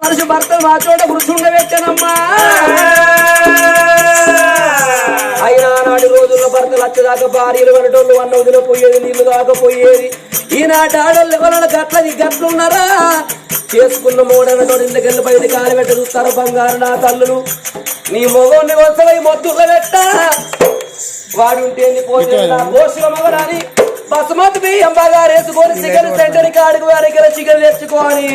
మనిషి భర్త మా చోట పెట్టనమ్మా. అయినా నాటి రోజుల్లో భర్త లచ్చ దాకా భార్యలు వనటోళ్ళు అన్న వదిన పోయేది నీళ్ళు కాకపోయేది ఈనాటి ఆడోళ్ళు ఎవరైనా గట్లది గట్లున్నారా? చేసుకున్న మూడనతో ఇంతకెళ్ళి బయట కాలు పెట్ట చూస్తారు బంగారు నా తల్లులు. నీ మొగోని వసవై మొత్తుల పెట్ట. వాడుంటే పోతే నా పోషక మగడాని. బసుమతి బియ్యం బాగా వేసుకొని చికెన్ సెంటర్ కాడికి వారికి చికెన్ తెచ్చుకొని.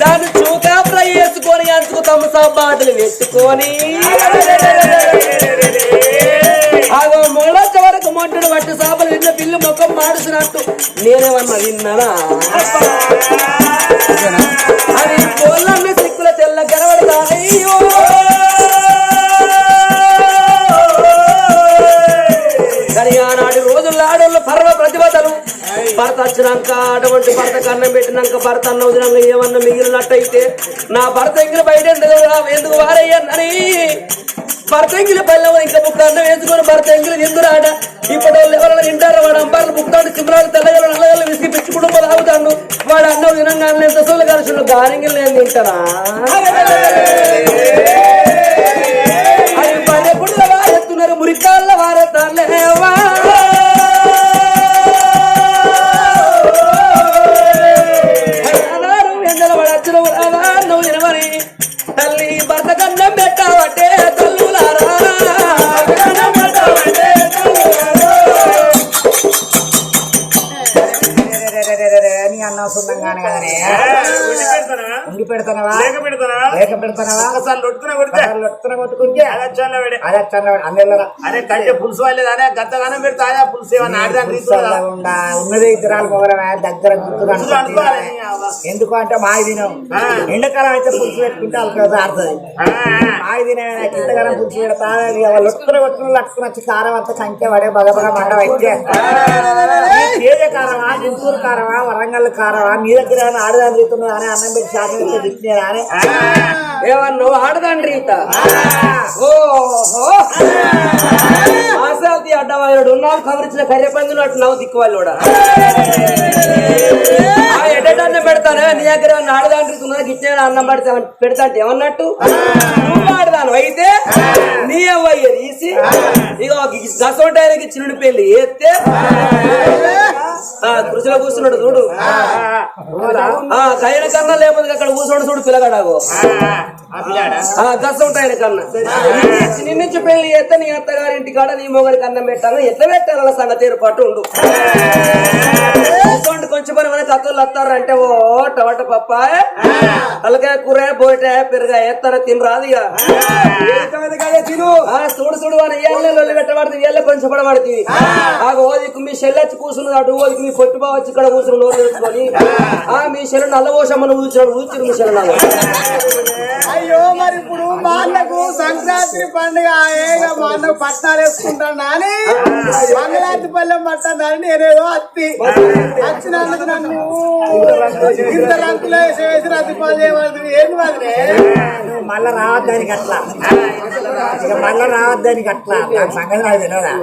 దాన్ని చూకా ఫ్రై చేసుకొని అంచుకు తమ బాటలు పెట్టుకొని మూడొచ్చ వరకు మొట్టడు పట్టు చేపలు నిన్న పిల్లు ముఖం మాడుసినట్టు నేనేమన్నా విన్నానా? అది కోళ్ళమ్మ అటువంటి కన్నం పెట్టినాక భర్త అన్న వదినాక ఏమన్నా మిగిలినట్టయితే నా భర్త ఇంగిలి బయట ఎందుకు రా- ఎందుకు భర్త ఇంగిలి పల్లె ఇంకా ముక్క అన్నం వేసుకొని భర్త ఇంగిలి ఎందురాట ఇప్పుడు వాళ్ళు ఎవరైనా తింటారు? వాడు అంబార్లు ముక్కడు సింహరాలు తెల్లగలు నల్లగలు విసిగి పిచ్చి కుటుంబం తాగుతాడు వాడు అన్నం తినంగా ఎంత సోలు కలిసి గారింగిలు నేను తింటారా? పెడతానవా? లేక పెడతానా? లేక పెడతానవా? ఒకసారి లొట్టున కొడితే? ఒకసారి లొట్టున కొట్టుకుంటే? అది వచ్చాను వేడే. అదే చల్లవాడు అందెల్లరా అరే కంటే పులుసు వాళ్ళేది? అనే గంతగానం పెడితే అదే పులుసు ఏమన్నా ఆడదాని ఉన్నదే ఇద్దరాలు దగ్గర. ఎందుకు అంటే మాయ దినం. ఎండాకాలం అయితే పులుసు పెట్టుకుంటే వాళ్ళకి ఆడుతుంది. మాయ దినం కిందకాలం పులుసు పెడతా లొట్టున కొట్టుకుని లట్టుకుని వచ్చి కారం అంతా కంచె పడే బగ బగ మండ అయితే తేజ కారమా గుంటూరు కారమా వరంగల్ కారమా మీ దగ్గర ఆడదాని అని అన్నం పెట్టి అని ఏమన్నా ఆడదండ్రి ఈత? ఆశాంతి అడ్డవాయుడు ఉన్నావు కవరించిన కర్రె అటు నవ్వు ఆ ఎడటన్న పెడతానే నీ దగ్గర ఆడదాండ్రి ఉన్నదా గిట్టే అన్నం పడితే పెడతా అంటే ఏమన్నట్టు? నువ్వు ఆడదాను అయితే నీ అవ్వయ్య తీసి ఇక దసోటాయనకి చిరుడి పెళ్ళి ఎత్తే ఆ కృషిలో కూర్చున్నాడు చూడు. ఆ కైన కన్నా లేకపోతే అక్కడ కూర్చోడు చూడు పిల్లగాడాగో. ఆ పిల్లాడా? ఆ దశ ఉంటాయన కన్నా. నిన్ను నుంచి పెళ్ళి చేస్తే నీ అత్తగారింటి కాడ నీ మొగడికి అన్నం పెట్టాలి ఎట్లా పెట్టాలి అలా సంగతి ఏర్పాటు ఉండు. కొంచెం పని మనకి అత్తలు వస్తారు అంటే ఓ టమాటా పప్ప తలకాయ కూర బోట పెరుగా ఎత్తారా తిని రాదు ఇక తిను. ఆ చూడు చూడు ఏళ్ళ లొల్లి పెట్టబడుతుంది ఏళ్ళ కొంచెం పడబడుతుంది ఆ. ఓదికు మీ చెల్లెచ్చి కూర్చున్నది అటు ఓదికి మీ పొట్టు బావ వచ్చి ఇక్కడ కూర్చుని నోరు తెచ్చుకొని ఆ మీ చెల్లె నల్లవోషమ్మను ఊచాడు ఊచిరు మీ నల్ల అయ్యో మరి ఇప్పుడు మా అన్నకు సంక్రాంతి పండుగ ఏగా మా అన్నకు పట్టాలు వేసుకుంటాను అని మంగళాతి పల్లెం పట్టాను నేనేదో అత్తి. వచ్చినందుకు నన్ను ఇంత రంకులో వేసి వేసి రద్దు పాలు ఏంది వదిలే నువ్వు మళ్ళా రావద్దానికి అట్లా మళ్ళా రావద్దానికి అట్లా దాని సంగతి నాకు తెలియదా?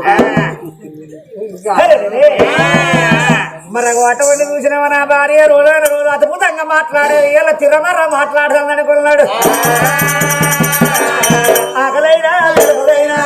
మరి అటువంటి చూసినావా నా భార్య? రోజు రోజు అద్భుతంగా మాట్లాడేది ఇలా తిరమర మాట్లాడదాం అనుకున్నాడు. ఆకలైనా ఆకలైనా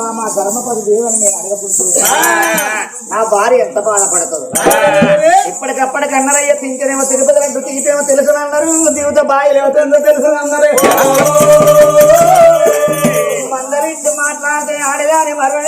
బామ ధర్మపతి దేవుని నేను అడగకుంటుంది నా భార్య ఎంత బాధపడుతుంది. ఇప్పటికప్పటికి అన్నారయ్య తింటేనేమో తిరుపతి లడ్డు తీపేమో తెలుసు అన్నారు జీవిత బాయి లేవుతుందో తెలుసు అన్నారు మందరించి మాట్లాడితే ఆడదాని మరొక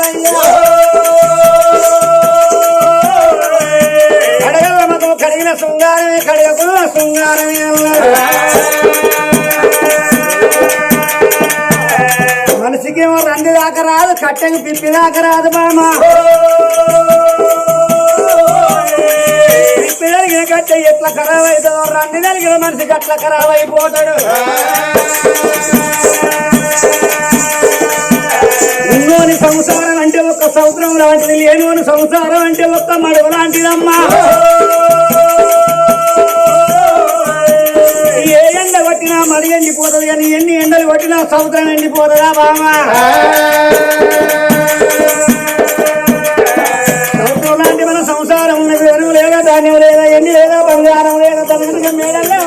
ఎప్పుడు కడగల మతం కడిగిన శృంగారమే కడగకున్న శృంగారమే అన్నారు. మనిషికేమో రండి దాకా రాదు కట్టెకి పిప్పి దాకా రాదు మామ. పిప్పి జరిగిన కట్టె ఎట్లా ఖరాబ్ అవుతుందో రండి జరిగిన మనిషికి అట్లా ఖరాబ్ అయిపోతాడు. లేని సంసారం అంటే ఒక్క సముద్రం లాంటిది లేనోని సంసారం అంటే ఒక్క మడవ లాంటిదమ్మా. ఏ ఎండ కొట్టినా మడి ఎండిపోతుంది కానీ ఎన్ని ఎండలు కొట్టినా సముద్రం ఎండిపోతుందా బామా సముద్రం లాంటి మన సంసారం ఉన్నది ఎరువు లేదా ధాన్యం లేదా ఎన్ని లేదా బంగారం లేదా తనకి మేడలే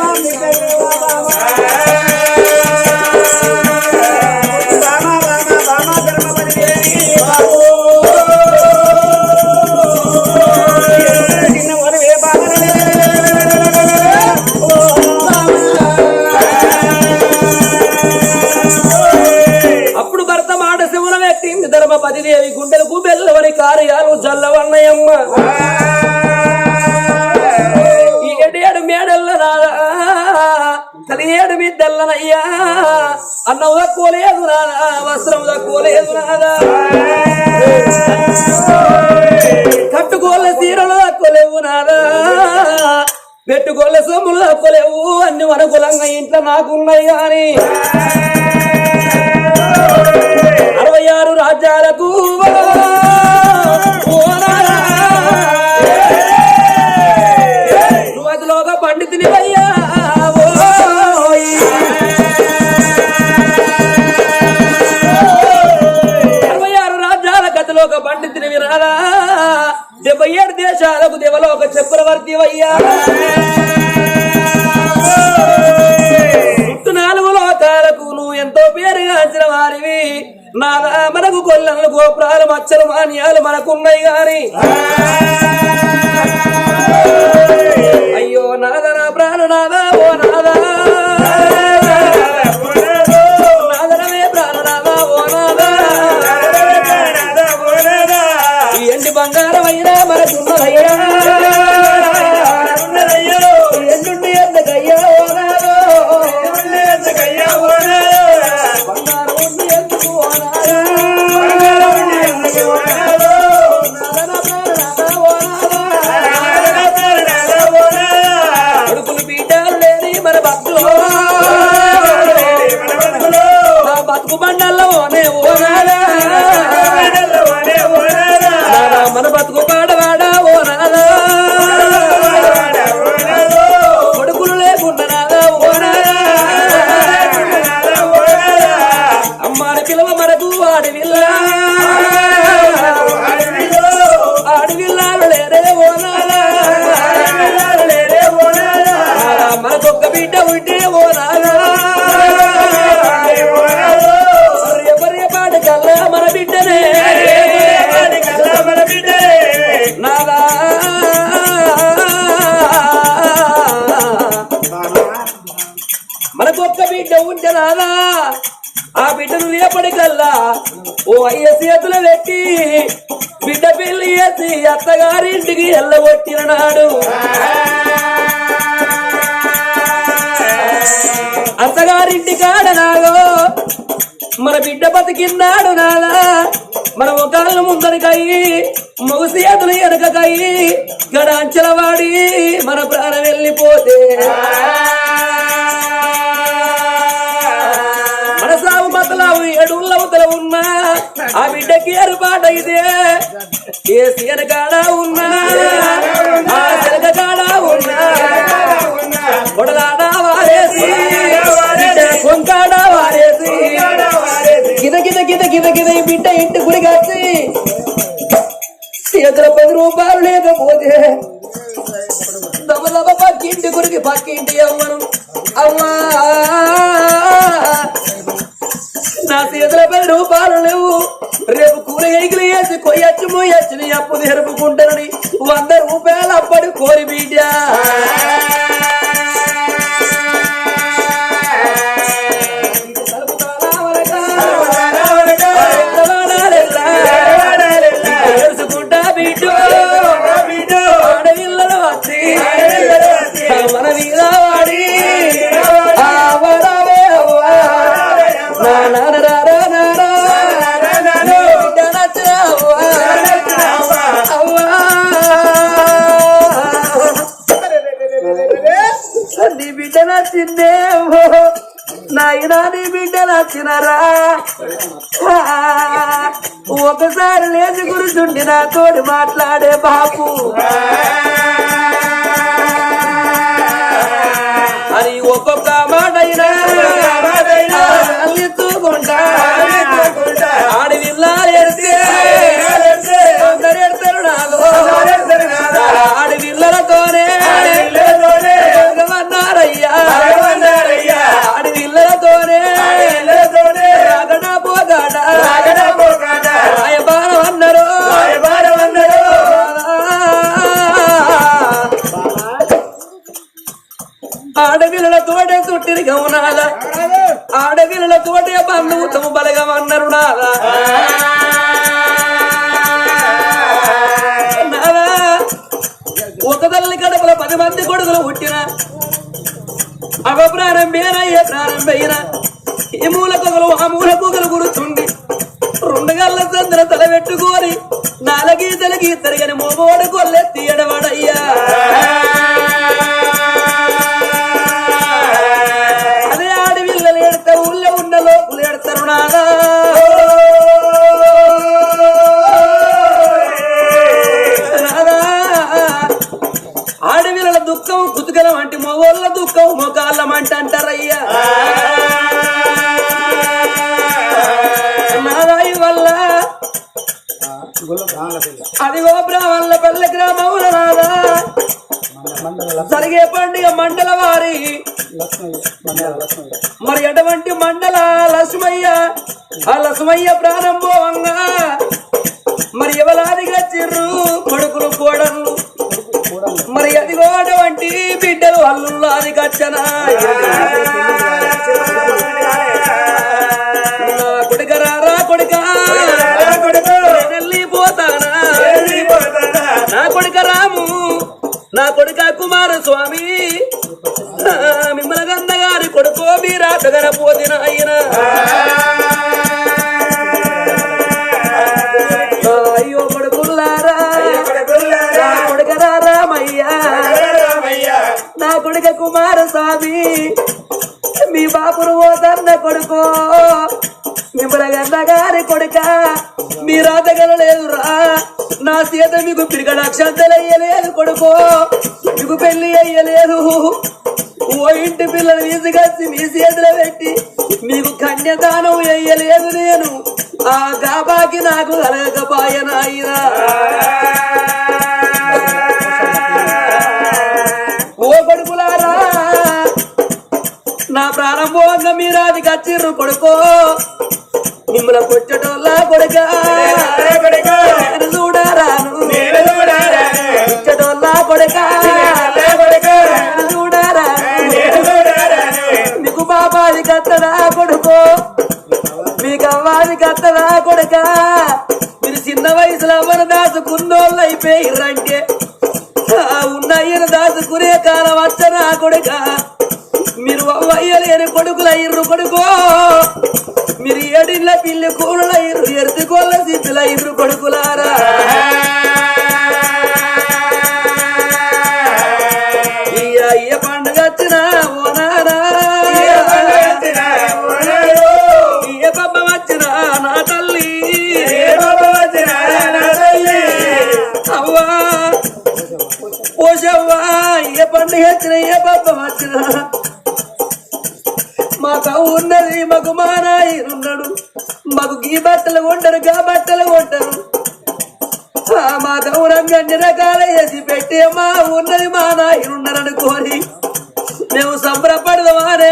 ఏడు ఏడేడు మేడల్ల నాదా కలియేడు బిడ్డల్లనయ్యా అన్నం తక్కువలేదు రాదా వస్త్రం తక్కువలేదు రాదా కట్టుకోళ్ళ తీరలు తక్కువలేవు నాదా పెట్టుకోళ్ళ సొమ్ములు తక్కువలేవు. అన్ని అనుకూలంగా ఇంట్లో నాకున్నాయి కానీ. అరవై ఆరు రాజ్యాలు ఏడు దేవలో ఒక చక్రవర్తి అయ్యా. చుట్టూ నాలుగు లోకాలకు నువ్వు ఎంతో పేరుగాంచిన వారివి. నాదా మనకు కొల్లలు గోపురాలు మచ్చలు మాన్యాలు మనకున్నాయి గాని. అయ్యో నా చేతులల్లా ఓ అయ్య చేతులు పెట్టి బిడ్డ పెళ్ళి చేసి అత్తగారింటికి ఎల్లగొట్టిన నాడు. అత్తగారింటి కాడ నాగో మన బిడ్డ బతికిన్నాడు నాదా మన ముఖాలను ముందరికయ్యి మొగసి చేతులు వెనకకయ్యి గడ అంచలవాడి మన ప్రాణం వెళ్ళిపోతే. ఆ బిడ్డకి ఏర్పాట ఇదే ఏ కాడ ఉన్నా ఆ శనగ కాడ ఉన్నా కొడలాడ వారేసి కొంకాడ వారేసి గిద గిద గిద గిద గిద ఈ బిడ్డ ఇంటి గుడిగాసి కాసి చేతుల పది రూపాయలు లేకపోతే దమ దమ పక్కింటి గురికి పక్కింటి అమ్మను. అమ్మా! నా చేతుల పది రూపాయలు లేవు. రేపు కూరగాయలు వేసి కొయ్యచ్చు మొయ్యచ్చు నీ అప్పు తెరుపుకుంటానని వంద రూపాయలు అప్పటి కోరి బిడ్డ బిడ్డ ఒకసారి లేచి గురుచుండి తోడు మాట్లాడే బాపు. ఆడవిల్ల తోటే చుట్టిరి గమనాల ఆడవిల్ల తోటే బంధువుతము బలగమన్నారు నాదా నాదా ఒక తల్లి కడుపులో పది మంది కొడుకులు పుట్టిన? అవ ప్రాణం ప్రాణం ఈ మూల కొగలు ఆ మూల కొగలు గురుతుండి రెండు గల్ల చంద్ర తల పెట్టుకోని నాలగీతల గీతరు గని మోగోడు కొల్లెత్తి ఎడవడయ్యా. గ్రామముల నాదా జరిగే పండుగ మండల వారి. మరి అటువంటి మండల లక్ష్మయ్య ఆ లక్ష్మయ్య ప్రారంభంగా మరి ఎవలాదిగా చిర్రు కొడుకులు కోడలు. మరి అదిగో అటువంటి బిడ్డలు అల్లుల్లాది కచ్చనా నా కొడుక రా కొడుక. వెళ్ళిపోతానా నా కొడుక రాము నా కొడుక కుమార స్వామి మిమ్మల గంధ గారి కొడుకో మీరాటగన పోతిన అయినా. అయ్యో కొడుకుల్లారా. నా కొడుక రామయ్యా. నా కొడుక కుమార స్వామి మీ బాపును పోతన్న కొడుకో. మిమ్మల గంధ గారి కొడుక. మీ రాతగలలేదురా నా సీత మీకు పిరిగడ అయ్యలేదు కొడుకో. మీకు పెళ్ళి అయ్యలేదు. ఓ ఇంటి పిల్లలు తీసుకొచ్చి మీ చేతిలో పెట్టి మీకు కన్యదానం వేయలేదు నేను. ఆ గాబాకి నాకు కలగకపోయనాయినా ఓ కొడుకులారా నా ప్రారంభంగా పోగా మీరు అది కచ్చిర్రు కొడుకో. మిమ్మల్ని కొట్టడంలా కొడుక. అవ్వాది కొడక? మీరు చిన్న వయసులో అమ్మను దాచుకున్నోళ్ళు అయిపోయిర్రంటే ఆ ఉన్న దాచుకునే కాలం వచ్చనా కొడుక. మీరు అవ్వయ్యలేని కొడుకుల ఇర్రు కొడుకో. మీరు ఏడిళ్ళ పిల్లి కూరల ఇర్రు ఎరుతుకోళ్ళ సిద్ధుల ఇర్రు కొడుకులారా. ఉన్నది మాకు మా నాయనున్నాడు మాకు గీ బట్టలు కొంటారు గా బట్టలు కొంటారు ఆ మా గౌరంగా అన్ని రకాల వేసి పెట్టి మా ఉన్నది మా నాయనున్నారు కోరి. మేము సంబరపడదామానే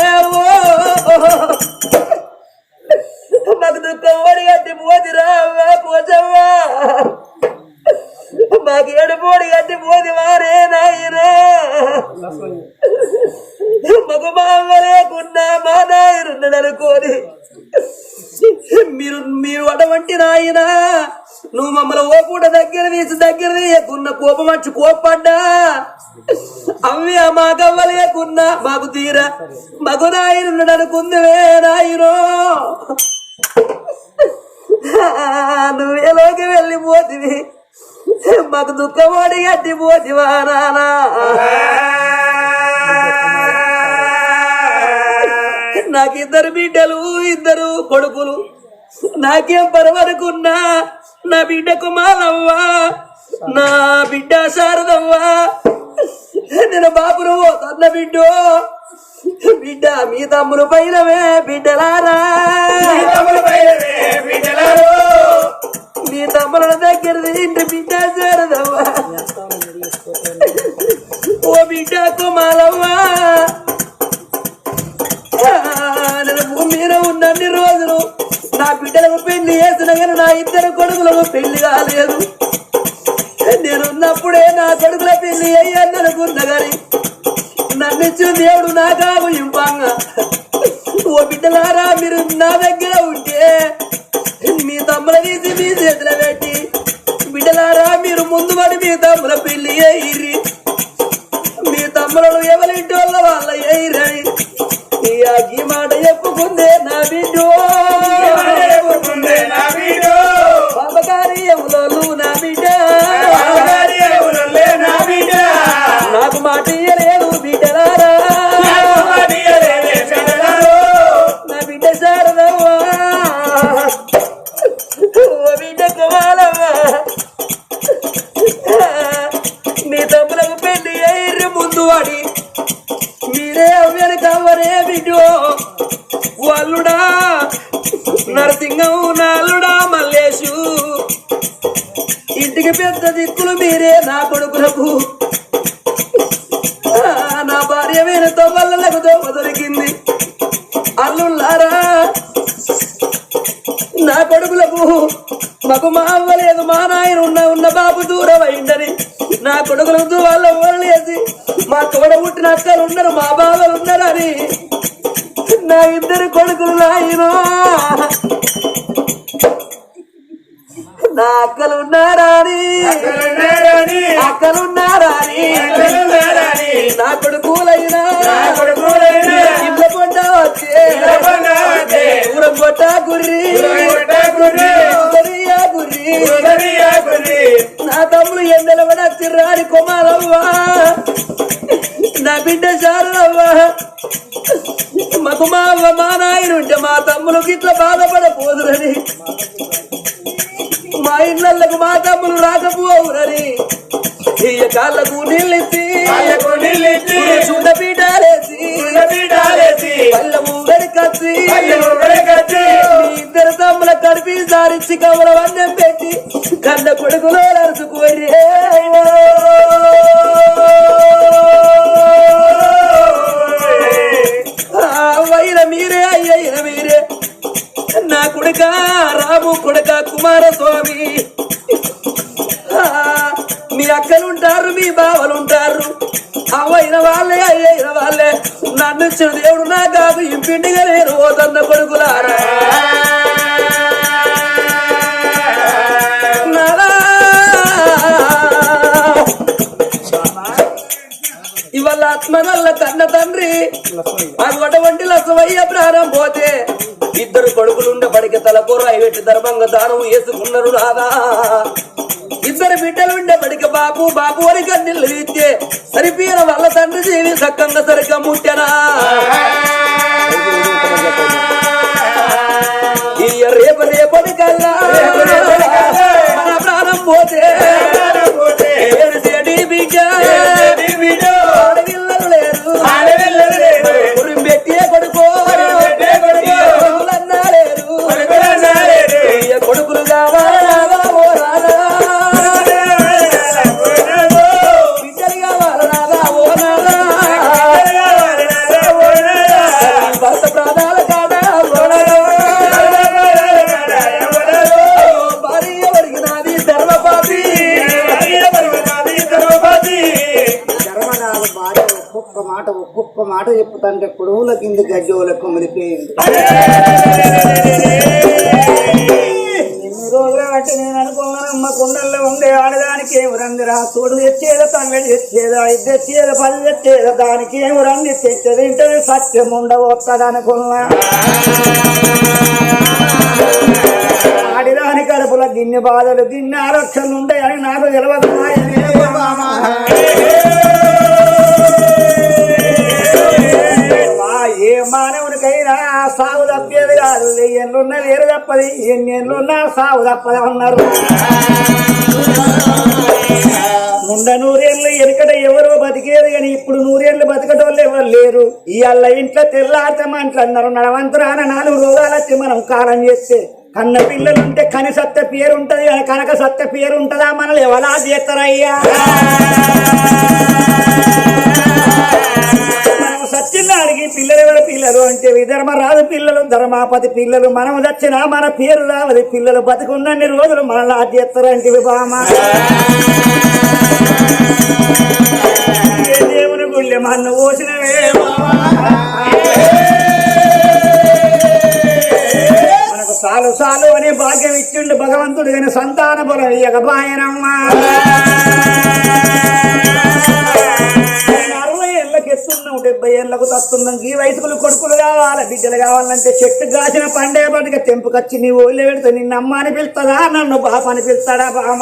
మాకు దుఃఖం పడి కట్టి పోతిరా పోచవ్వా. మాకు ఏడుపోడి పోడిగట్టి మోది వారే నాయనా. మగ మామ లేకున్నా మా నాయనున్నాడు అనుకోని మీరు మీరు అటువంటి నాయన నువ్వు మమ్మల్ని ఓకుండా దగ్గర తీసి దగ్గర తీయకున్న కోపం వచ్చి కోపడ్డా అవి ఆ మాకు తీరా మగు నాయనున్నాడు అనుకుందివే నాయనో నువ్వేలోకి వెళ్ళిపోతివి? మాకు దుఃఖమోడి గట్టి పోతివా నానా? నాకు ఇద్దరు బిడ్డలు ఇద్దరు కొడుకులు. నాకేం పరవరకున్నా నా బిడ్డకు మాలవ్వా నా బిడ్డ శారదవ్వా. నేను బాబును తన్న బిడ్డో. బిడ్డ మీ తమ్ముడు పైనవే బిడ్డలారా. మీ తమ్ముల దగ్గర ఇంటి బిడ్డ శారదవ్వా. ఓ బిడ్డకు మాలవ్వా నేను భూమి మీద ఉన్నన్ని రోజులు. నా బిడ్డలకు పెళ్ళి చేసిన కానీ నా ఇద్దరు కొడుకులకు పెళ్ళి కాలేదు. నేనున్నప్పుడే నా కొడుకుల పెళ్ళి అయ్యాను అనుకున్నా కానీ నన్ను దేవుడు నా కాపు ఇంపంగా ఓ బిడ్డలారా మీరు నా దగ్గర ఉంటే మీ తమ్ముల తీసి మీ చేతిలో పెట్టి బిడ్డలారా మీరు ముందు పడి మీ తమ్ముల పెళ్ళి అయ్యి కొట్ట గుర్రి గుర్రి నా తమ్ముడు ఎండల పడచ్చిర్రాని కొమాలవ్వా నా బిడ్డ శారదవ్వా. మా అవ్వ మా నాయన ఉంటే మా తమ్ములకు ఇట్లా బాధపడపోదురని మా ఇళ్ళకు మా తమ్ములు రాకపోవురని ఇయ్య కాళ్ళకు చిన్న బిడ్డ లేచి వాళ్ళ ముందరి కచ్చి కచ్చి ఇద్దరు తమ్ముల కడిపి సారించి కమల వందం పెట్టి కన్న కొడుకులో అరుచుకోరి మీరే అయ్యైన మీరే. నా కొడుక రాము కొడుక కుమారస్వామి. మీ అక్కలుంటారు మీ బావలుంటారు. అవైన వాళ్ళే అయ్యైన వాళ్ళే నన్ను ఇచ్చిన దేవుడు నా కాదు ఇంపిండిగా నేను ఓదన్న కొడుకులారా. ఇవాళ ఆత్మనల్ల కన్న తండ్రి అటువంటి లసవయ్య ప్రాణం పోతే ఇద్దరు కొడుకులుండే పడికి తలకు రాయి పెట్టి ధర్మంగా దానం వేసుకున్నారు రాదా ఇద్దరు బిడ్డలుండే పడికి బాపు బాపు అని కన్నీళ్ళు ఇచ్చే సరిపోయిన వాళ్ళ తండ్రి జీవి సక్కంగా సరిగ్గా ముట్టెనా? రేపు రేపటి కల్లా. మన ప్రాణం పోతే మాట చెప్పుతంటే పొడవుల కింద గజ్జోలకు మునిపోయింది ఎన్ని రోజులు బట్టి నేను అనుకున్నానమ్మ కుండల్లో ఉండే ఆడదానికి ఏమి రందిరా తోడు తెచ్చేదా తమిళ తెచ్చేదా ఇది తెచ్చేదా పది తెచ్చేదా దానికి ఏమి రంది తెచ్చేది ఇంటది సత్యం ఉండవస్తుంది అనుకున్నా. ఆడిదాని కడుపుల గిన్నె బాధలు గిన్నె ఆలోచనలు ఉంటాయని నాకు తెలియదు మానవునికైనా సాగు తప్పేది కాదు. ఎన్నున్నా లేరు తప్పది ఎన్ని సాగు తప్పది అన్నారు. ముంద నూరేళ్ళు ఎనకట ఎవరో బతికేది కానీ ఇప్పుడు నూరేళ్ళు బతికటోళ్ళు ఎవరు లేరు. ఇవాళ ఇంట్లో తెల్లారతమంట్లు అన్నారు నడవంతరాన నాలుగు రోగాలు వచ్చి మనం కాలం చేస్తే కన్న పిల్లలుంటే కని సత్య పేరు ఉంటది కనక సత్య పేరు ఉంటుందా మనల్ని ఎవలా చేస్తారయ్యా మనం అడిగి పిల్లలు ఎవరు పిల్లలు అంటే విధర్మరాజు పిల్లలు. ధర్మాపతి పిల్లలు మనం దచ్చినా మన పేరు రావది. పిల్లలు బతుకున్నన్ని రోజులు మనల్ని ఆద్యేస్తారంటే బామ దేవుని గుళ్ళె మన్ను పోసినవే మనకు సాలు సాలు అనే భాగ్యం ఇచ్చిండు భగవంతుడు. కానీ సంతాన బలం ఇయ్యకపాయనమ్మా బాయనమ్మా. ఏళ్ళకి డెబ్బై ఏళ్ళకు తత్తున్నాం. ఈ వయసుకులు కొడుకులు కావాలి బిడ్డలు కావాలంటే చెట్టు కాసిన పండే పండుగ తెంపుకొచ్చి నీ ఊళ్ళో పెడితే నిన్న అమ్మ అని పిలుస్తుందా నన్ను బాప అని పిలుస్తాడా బామ?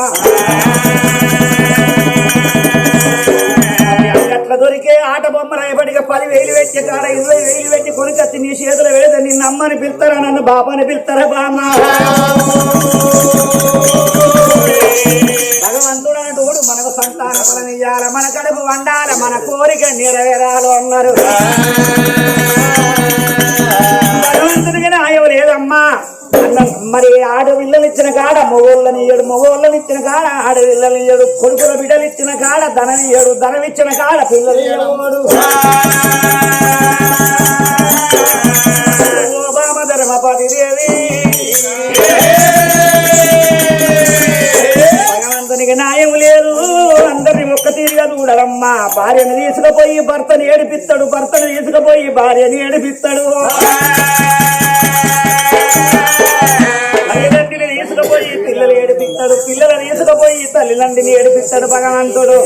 అట్లా దొరికే ఆట బొమ్మ రాయబడిగా పది వేలు పెట్టి కాడ ఇరవై వేలు పెట్టి కొనుకొచ్చి నీ చేతులు పెడితే నిన్న అమ్మని పిలుస్తారా నన్ను బాప అని పిలుస్తారా బామ? వండాల మన కోరిక నెరవేరాలు అన్నారు. భగవంతుడికి న్యాయం లేదమ్మా. అన్న మరి ఆడపిల్లలు ఇచ్చిన కాడ మొగోళ్ళని ఇయ్యడు మొగోళ్ళని ఇచ్చిన కాడ ఆడపిల్లలు ఇయ్యడు కొడుకుల బిడ్డలు ఇచ్చిన కాడ ధనం ఇయ్యడు ధనం ఇచ్చిన కాడ పిల్లలు ఇయ్యడు ఓబామ ధర్మపతి దేవి భగవంతునికి న్యాయం లేదు తీరుగా భార్యను తీసుకుపోయి భర్తను ఏడిపిస్తాడు భర్తను తీసుకుపోయి భార్యని ఏడిపిస్తాడు. తల్లిదండ్రిని తీసుకుపోయి పిల్లలు ఏడిపిస్తాడు పిల్లలు తీసుకుపోయి తల్లిదండ్రిని ఏడిపిస్తాడు భగవంతుడు.